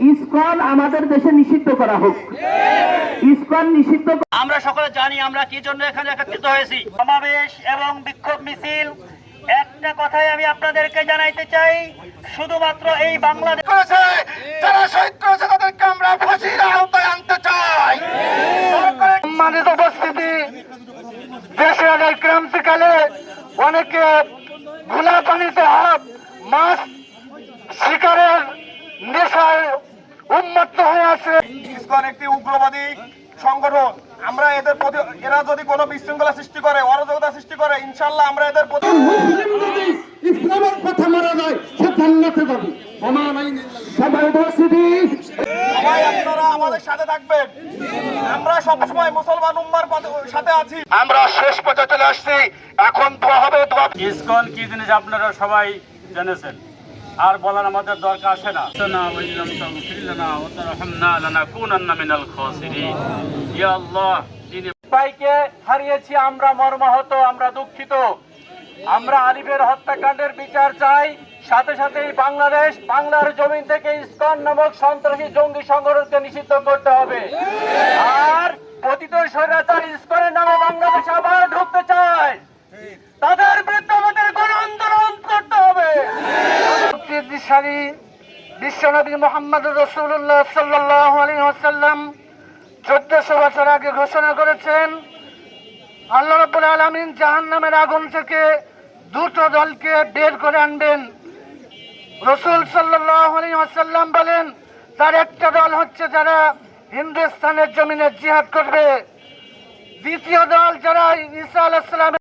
ISKCON আমাদের দেশে নিষিদ্ধ করা হোক। ইসকন নিষিদ্ধ আমরা সকলে জানি আমরা কি জন্য এখানে একত্রিত হয়েছি। সমাবেশ এবং বিক্ষোভ মিছিল। একটা কথাই আমি আপনাদেরকে জানাইতে চাই শুধুমাত্র এই বাংলাদেশ যারা শহীদ করেছে তাদেরকে আমরা ফাঁসির আওতায় আনতে চাই। সম্মানিত উপস্থিতি দেশের এই ক্রান্তিকালে অনেকে ঘোলা পানিতে হাত মাছ নেশায় উন্মত্ত হয়ে আছে। ইসকন একটি উগ্রবাদী সংগঠন। আমরা এদের প্রতি এরা যদি কোনো বিশৃঙ্খলা সৃষ্টি করে অরাজকতা সৃষ্টি করে ইনশাল্লাহ আমরা এদের প্রতি ইসলামের কথা মারা যায় সে জান্নাতে যাবে সবাই আপনারা আমাদের সাথে থাকবেন। আমরা সবসময় মুসলমান উম্মার সাথে আছি। আমরা শেষ পর্যায়ে চলে আসছি। এখন দোয়া হবে দোয়া ইসকন কি জিনিস আপনারা সবাই জেনেছেন। আর বলার আমাদের দরকার আসে না। হারিয়েছি, আমরা মর্মাহত, আমরা দুঃখিত। আমরা হত্যাকাণ্ডের বিচার চাই। সাথে সাথেই বাংলাদেশ, বাংলার জমিন থেকে ইসকন নামক সন্ত্রাসী জঙ্গি সংগঠনকে নিষিদ্ধ করতে হবে। আর পতিত স্বৈরাচার ইসকনের নামে বাংলাদেশ আবার দিশারি বিশ্বনবী মোহাম্মদ রসুল্লাহ সাল্লাহ আলী আসাল্লাম চোদ্দশো বছর আগে ঘোষণা করেছেন, আল্লাহ রব্বুল আলমিন জাহান নামের আগুন থেকে দুটো দলকে বের করে আনবেন। রসুল সাল্লাহ আলী আসাল্লাম বলেন, তার একটা দল হচ্ছে যারা হিন্দুস্তানের জমিনে জিহাদ করবে। দ্বিতীয় দল যারা ঈসা আলাহিসাল্লামের